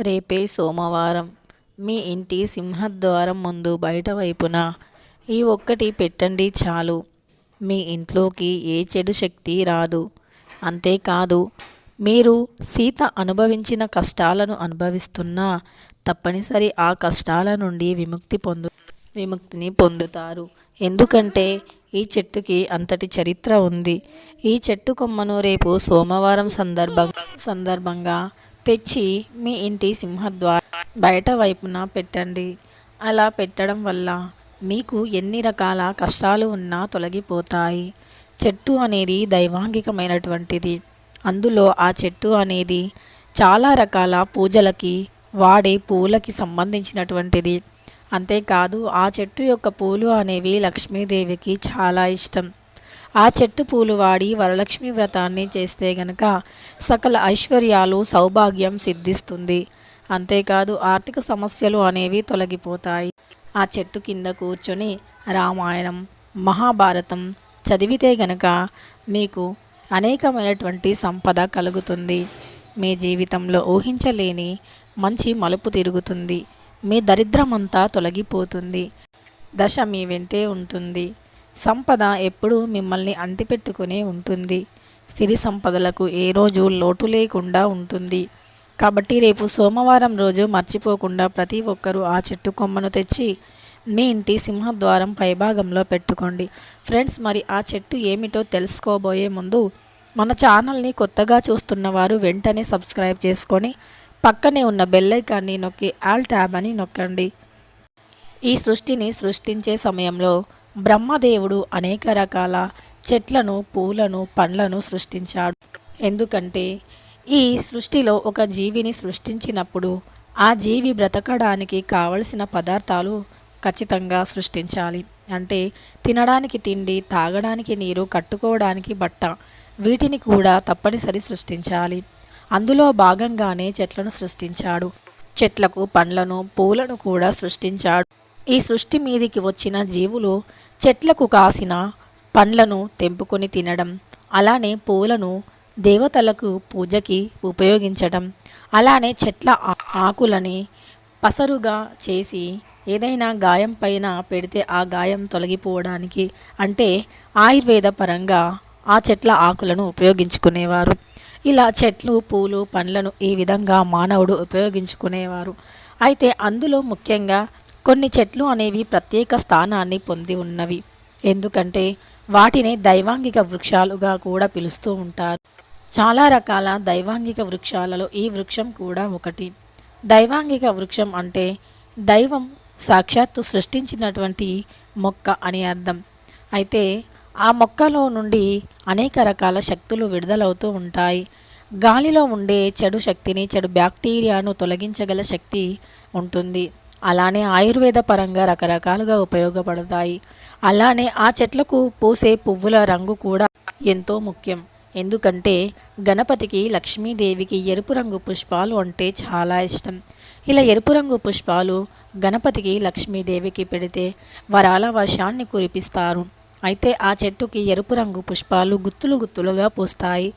రేపే సోమవారం. మీ ఇంటి సింహద్వారం ముందు బయట వైపున ఈ ఒక్కటి పెట్టండి చాలు. మీ ఇంట్లోకి ఏ చెడు శక్తి రాదు. అంతేకాదు మీరు సీత అనుభవించిన కష్టాలను అనుభవిస్తున్నా తప్పనిసరి ఆ కష్టాల నుండి విముక్తి పొందు విముక్తిని పొందుతారు. ఎందుకంటే ఈ చెట్టుకి అంతటి చరిత్ర ఉంది. ఈ చెట్టు కొమ్మను రేపు సోమవారం సందర్భం సందర్భంగా తెచ్చి మీ ఇంటి సింహద్వార బయట వైపున పెట్టండి. అలా పెట్టడం వల్ల మీకు ఎన్ని రకాల కష్టాలు ఉన్నా తొలగిపోతాయి. చెట్టు అనేది దైవాంగికమైనటువంటిది. అందులో ఆ చెట్టు అనేది చాలా రకాల పూజలకి వాడే పూలకి సంబంధించినటువంటిది. అంతేకాదు ఆ చెట్టు యొక్క పూలు అనేవి లక్ష్మీదేవికి చాలా ఇష్టం. ఆ చెట్టు పూలు వాడి వరలక్ష్మి వ్రతాన్ని చేస్తే గనక సకల ఐశ్వర్యాలు సౌభాగ్యం సిద్ధిస్తుంది. అంతేకాదు ఆర్థిక సమస్యలు అనేవి తొలగిపోతాయి. ఆ చెట్టు కింద కూర్చొని రామాయణం మహాభారతం చదివితే గనక మీకు అనేకమైనటువంటి సంపద కలుగుతుంది. మీ జీవితంలో ఊహించలేని మంచి మలుపు తిరుగుతుంది. మీ దరిద్రమంతా తొలగిపోతుంది. దశ మీ వెంటే ఉంటుంది. సంపద ఎప్పుడూ మిమ్మల్ని అంటిపెట్టుకునే ఉంటుంది. సిరి సంపదలకు ఏ రోజు లోటు లేకుండా ఉంటుంది. కాబట్టి రేపు సోమవారం రోజు మర్చిపోకుండా ప్రతి ఒక్కరూ ఆ చెట్టు కొమ్మను తెచ్చి మీ ఇంటి సింహద్వారం పైభాగంలో పెట్టుకోండి. ఫ్రెండ్స్ మరి ఆ చెట్టు ఏమిటో తెలుసుకోబోయే ముందు మన ఛానల్ని కొత్తగా చూస్తున్న వారు వెంటనే సబ్స్క్రైబ్ చేసుకొని పక్కనే ఉన్న బెల్లైకాన్ని నొక్కి ఆల్ ట్యాబ్ అని నొక్కండి. ఈ సృష్టిని సృష్టించే సమయంలో బ్రహ్మదేవుడు అనేక రకాల చెట్లను పూలను పండ్లను సృష్టించాడు. ఎందుకంటే ఈ సృష్టిలో ఒక జీవిని సృష్టించినప్పుడు ఆ జీవి బ్రతకడానికి కావలసిన పదార్థాలు ఖచ్చితంగా సృష్టించాలి. అంటే తినడానికి తిండి తాగడానికి నీరు కట్టుకోవడానికి బట్ట వీటిని కూడా తప్పనిసరి సృష్టించాలి. అందులో భాగంగానే చెట్లను సృష్టించాడు. చెట్లకు పండ్లను పూలను కూడా సృష్టించాడు. ఈ సృష్టి మీదికి వచ్చిన జీవులు చెట్లకు కాసిన పండ్లను తెంపుకొని తినడం అలానే పూలను దేవతలకు పూజకి ఉపయోగించడం అలానే చెట్ల ఆకులని పసరుగా చేసి ఏదైనా గాయం పైన పెడితే ఆ గాయం తొలగిపోవడానికి అంటే ఆయుర్వేద పరంగా ఆ చెట్ల ఆకులను ఉపయోగించుకునేవారు. ఇలా చెట్లు పూలు పండ్లను ఈ విధంగా మానవుడు ఉపయోగించుకునేవారు. అయితే అందులో ముఖ్యంగా కొన్ని చెట్లు అనేవి ప్రత్యేక స్థానాన్ని పొంది ఉన్నవి. ఎందుకంటే వాటిని దైవాంగిక వృక్షాలుగా కూడా పిలుస్తూ ఉంటారు. చాలా రకాల దైవాంగిక వృక్షాలలో ఈ వృక్షం కూడా ఒకటి. దైవాంగిక వృక్షం అంటే దైవం సాక్షాత్తు సృష్టించినటువంటి మొక్క అని అర్థం. అయితే ఆ మొక్కలో నుండి అనేక రకాల శక్తులు విడుదలవుతూ ఉంటాయి. గాలిలో ఉండే చెడు శక్తిని చెడు బ్యాక్టీరియాను తొలగించగల శక్తి ఉంటుంది. అలానే ఆయుర్వేద పరంగా రకరకాలుగా ఉపయోగపడతాయి. అలానే ఆ చెట్లకు పూసే పువ్వుల రంగు కూడా ఎంతో ముఖ్యం. ఎందుకంటే గణపతికి లక్ష్మీదేవికి ఎరుపు రంగు పుష్పాలు అంటే చాలా ఇష్టం. ఇలా ఎరుపు రంగు పుష్పాలు గణపతికి లక్ష్మీదేవికి పెడితే వరాల వర్షాన్ని కురిపిస్తారు. అయితే ఆ చెట్టుకి ఎరుపు రంగు పుష్పాలు గుత్తులు గుత్తులుగా పూస్తాయి.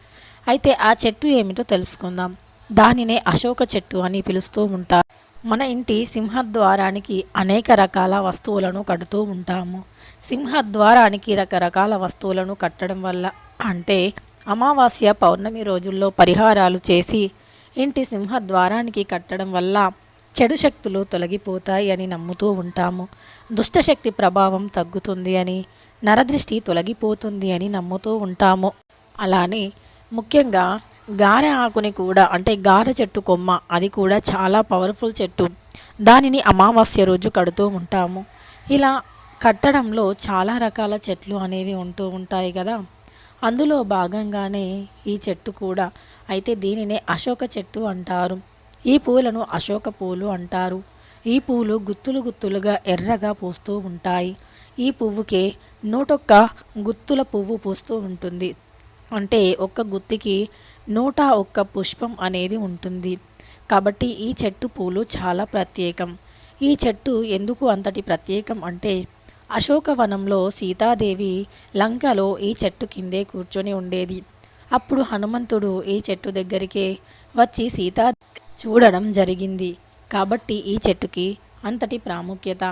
అయితే ఆ చెట్టు ఏమిటో తెలుసుకుందాం. దానినే అశోక చెట్టు అని పిలుస్తూ ఉంటారు. మన ఇంటి సింహద్వారానికి అనేక రకాల వస్తువులను కడుతూ ఉంటాము. సింహద్వారానికి రకరకాల వస్తువులను కట్టడం వల్ల అంటే అమావాస్య పౌర్ణమి రోజుల్లో పరిహారాలు చేసి ఇంటి సింహద్వారానికి కట్టడం వల్ల చెడు శక్తులు తొలగిపోతాయి అని నమ్ముతూ ఉంటాము. దుష్టశక్తి ప్రభావం తగ్గుతుంది అని నరదృష్టి తొలగిపోతుంది అని నమ్ముతూ ఉంటాము. అలానే ముఖ్యంగా గారె ఆకుని కూడా అంటే గారె చెట్టు కొమ్మ అది కూడా చాలా పవర్ఫుల్ చెట్టు. దానిని అమావాస్య రోజు కడుతూ ఉంటాము. ఇలా కట్టడంలో చాలా రకాల చెట్లు అనేవి ఉంటూ ఉంటాయి కదా. అందులో భాగంగానే ఈ చెట్టు కూడా అయితే దీనినే అశోక చెట్టు అంటారు. ఈ పూలను అశోక పూలు అంటారు. ఈ పూలు గుత్తులు గుత్తులుగా ఎర్రగా పూస్తూ ఉంటాయి. ఈ పువ్వుకే నూటొక్క గుత్తుల పువ్వు పూస్తూ ఉంటుంది. అంటే ఒక్క గుత్తికి నూట ఒక్క పుష్పం అనేది ఉంటుంది. కాబట్టి ఈ చెట్టు పూలు చాలా ప్రత్యేకం. ఈ చెట్టు ఎందుకు అంతటి ప్రత్యేకం అంటే అశోకవనంలో సీతాదేవి లంకలో ఈ చెట్టు కిందే కూర్చొని ఉండేది. అప్పుడు హనుమంతుడు ఈ చెట్టు దగ్గరికే వచ్చి సీతా చూడడం జరిగింది. కాబట్టి ఈ చెట్టుకి అంతటి ప్రాముఖ్యత.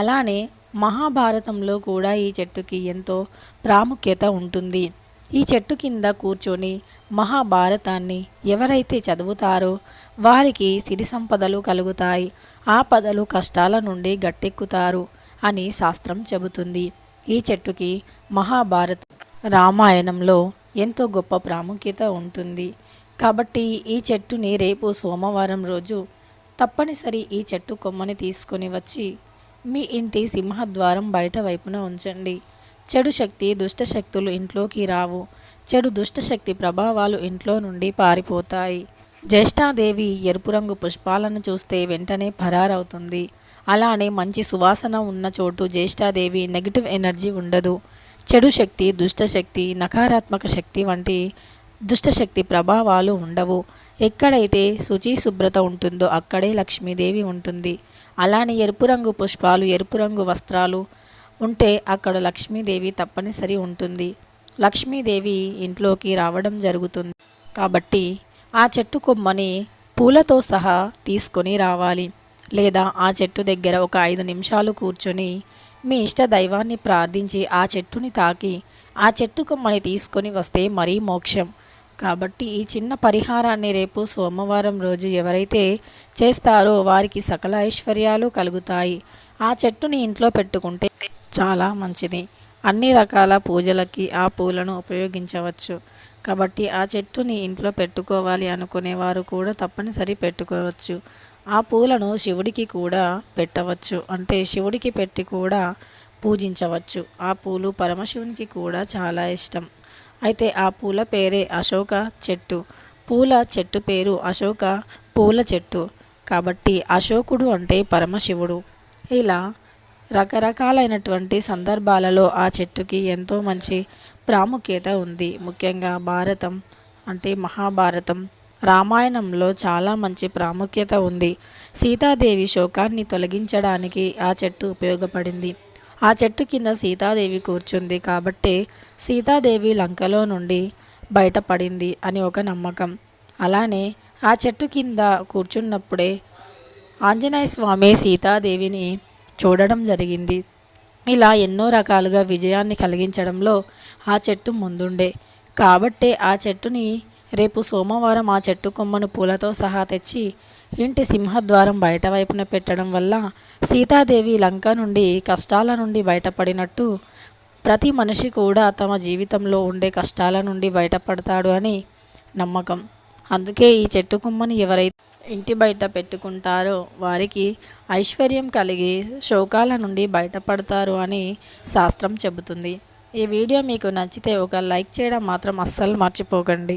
అలానే మహాభారతంలో కూడా ఈ చెట్టుకి ఎంతో ప్రాముఖ్యత ఉంటుంది. ఈ చెట్టు కింద కూర్చొని మహాభారతాన్ని ఎవరైతే చదువుతారో వారికి సిరి సంపదలు కలుగుతాయి ఆపదలు కష్టాల నుండి గట్టెక్కుతారు అని శాస్త్రం చెబుతుంది. ఈ చెట్టుకి మహాభారత రామాయణంలో ఎంతో గొప్ప ప్రాముఖ్యత ఉంటుంది. కాబట్టి ఈ చెట్టుని రేపు సోమవారం రోజు తప్పనిసరి ఈ చెట్టు కొమ్మని తీసుకొని వచ్చి మీ ఇంటి సింహద్వారం బయట వైపున ఉంచండి. చెడు శక్తి దుష్ట శక్తులు ఇంట్లోకి రావు. చెడు దుష్ట శక్తి ప్రభావాలు ఇంట్లో నుండి పారిపోతాయి. జ్యేష్ఠాదేవి ఎరుపు రంగు పుష్పాలను చూస్తే వెంటనే పరారవుతుంది అలానే మంచి సువాసన ఉన్న చోటు జ్యేష్ఠాదేవి నెగిటివ్ ఎనర్జీ ఉండదు. చెడు శక్తి దుష్ట శక్తి నకారాత్మక శక్తి వంటి దుష్టశక్తి ప్రభావాలు ఉండవు. ఎక్కడైతే శుచి శుభ్రత ఉంటుందో అక్కడే లక్ష్మీదేవి ఉంటుంది. అలానే ఎరుపు రంగు పుష్పాలు ఎరుపు రంగు వస్త్రాలు ఉంటే అక్కడ లక్ష్మీదేవి తప్పనిసరి ఉంటుంది. లక్ష్మీదేవి ఇంట్లోకి రావడం జరుగుతుంది. కాబట్టి ఆ చెట్టు కొమ్మని పూలతో సహా తీసుకొని రావాలి. లేదా ఆ చెట్టు దగ్గర ఒక ఐదు నిమిషాలు కూర్చొని మీ ఇష్ట దైవాన్ని ప్రార్థించి ఆ చెట్టుని తాకి ఆ చెట్టు కొమ్మని తీసుకొని వస్తే మరీ మోక్షం. కాబట్టి ఈ చిన్న పరిహారాన్ని రేపు సోమవారం రోజు ఎవరైతే చేస్తారో వారికి సకల ఐశ్వర్యాలు కలుగుతాయి. ఆ చెట్టుని ఇంట్లో పెట్టుకుంటే చాలా మంచిది. అన్ని రకాల పూజలకి ఆ పూలను ఉపయోగించవచ్చు. కాబట్టి ఆ చెట్టుని ఇంట్లో పెట్టుకోవాలి అనుకునేవారు కూడా తప్పనిసరి పెట్టుకోవచ్చు. ఆ పూలను శివుడికి కూడా పెట్టవచ్చు. అంటే శివుడికి పెట్టి కూడా పూజించవచ్చు. ఆ పూలు పరమశివునికి కూడా చాలా ఇష్టం. అయితే ఆ పూల పేరే అశోక చెట్టు. పూల చెట్టు పేరు అశోక పూల చెట్టు. కాబట్టి అశోకుడు అంటే పరమశివుడు. ఇలా రకరకాలైనటువంటి సందర్భాలలో ఆ చెట్టుకి ఎంతో మంచి ప్రాముఖ్యత ఉంది. ముఖ్యంగా భారతం అంటే మహాభారతం. రామాయణంలో చాలా మంచి ప్రాముఖ్యత ఉంది. సీతాదేవి శోకాన్ని తొలగించడానికి ఆ చెట్టు ఉపయోగపడింది. ఆ చెట్టు కింద సీతాదేవి కూర్చుంది కాబట్టే సీతాదేవి లంకలో నుండి బయటపడింది అని ఒక నమ్మకం. అలానే ఆ చెట్టు కింద కూర్చున్నప్పుడే ఆంజనేయ స్వామి సీతాదేవిని చూడడం జరిగింది. ఇలా ఎన్నో రకాలుగా విజయాన్ని కలిగించడంలో ఆ చెట్టు ముందుండే. కాబట్టే ఆ చెట్టుని రేపు సోమవారం ఆ చెట్టు కొమ్మను పూలతో సహా తెచ్చి ఇంటి సింహద్వారం బయట వైపున పెట్టడం వల్ల సీతాదేవి లంక నుండి కష్టాల నుండి బయటపడినట్టు ప్రతి మనిషి కూడా తమ జీవితంలో ఉండే కష్టాల నుండి బయటపడతాడు అని నమ్మకం. అందుకే ఈ చెట్టు కొమ్మని ఎవరైతే ఇంటి బయట పెట్టుకుంటారో వారికి ఐశ్వర్యం కలిగి శోకాల నుండి బయటపడతారు అని శాస్త్రం చెబుతుంది. ఈ వీడియో మీకు నచ్చితే ఒక లైక్ చేయడం మాత్రం అస్సలు మర్చిపోకండి.